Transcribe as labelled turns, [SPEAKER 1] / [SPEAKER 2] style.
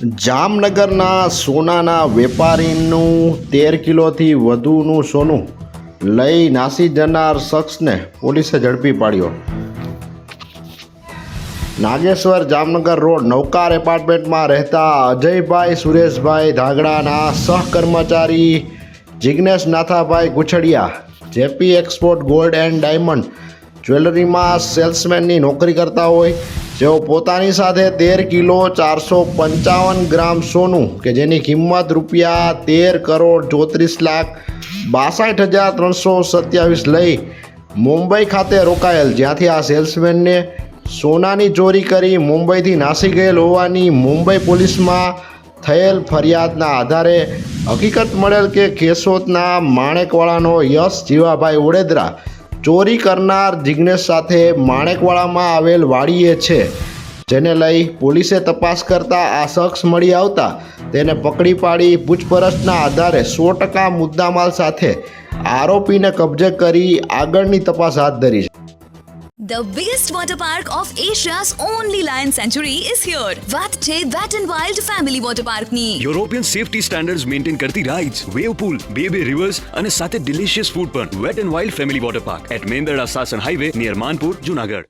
[SPEAKER 1] જામનગરના સોનાના વેપારીનું તેર કિલોથી વધુનું સોનું લઈ નાસી જનાર શખ્સને પોલીસે ઝડપી પાડ્યો. નાગેશ્વર જામનગર રોડ નૌકાર એપાર્ટમેન્ટમાં રહેતા અજયભાઈ, સુરેશભાઈ ધાગડાના સહકર્મચારી Jignesh Nathabhai Guchhadiya, JP export gold and diamond જ્વેલરીમાં સેલ્સમેનની નોકરી કરતા હોય, જેઓ પોતાની સાથે તેર કિલો ચારસો પંચાવન ગ્રામ સોનું, કે જેની કિંમત રૂપિયા તેર કરોડ ચોત્રીસ લાખ બાસઠ હજાર ત્રણસો સત્યાવીસ લઈ મુંબઈ ખાતે રોકાયેલ. જ્યાંથી આ સેલ્સમેનને સોનાની ચોરી કરી મુંબઈથી નાસી ગયેલ હોવાની મુંબઈ પોલીસમાં થયેલ ફરિયાદના આધારે હકીકત મળેલ કે કેશોદના માણેકવાળાનો યશ જીવાભાઈ ઓડેદરા ચોરી કરનાર જિજ્ઞેશ સાથે માણેકવાડામાં આવેલ વાડીએ છે. જેને લઈ પોલીસે તપાસ કરતા આ શખ્સ મળી આવતા તેને પકડી પાડી પૂછપરછના આધારે સો ટકા મુદ્દામાલ સાથે આરોપીને કબજે કરી આગળની તપાસ હાથ ધરી છે.
[SPEAKER 2] The biggest water park of Asia's only lion sanctuary is here. વાત છે Wet n Wild Family Water Park ની.
[SPEAKER 3] યુરોપિયન સેફટી સ્ટાન્ડર્ડ્સ મેન્ટેન કરતી રાઇડ્સ વેવ પૂલ બે બે રિવર્સ અને સાથે ડિલિશિયસ ફૂડ પણ wet and wild family water park at Mendarda Sasan highway near Manpur Junagadh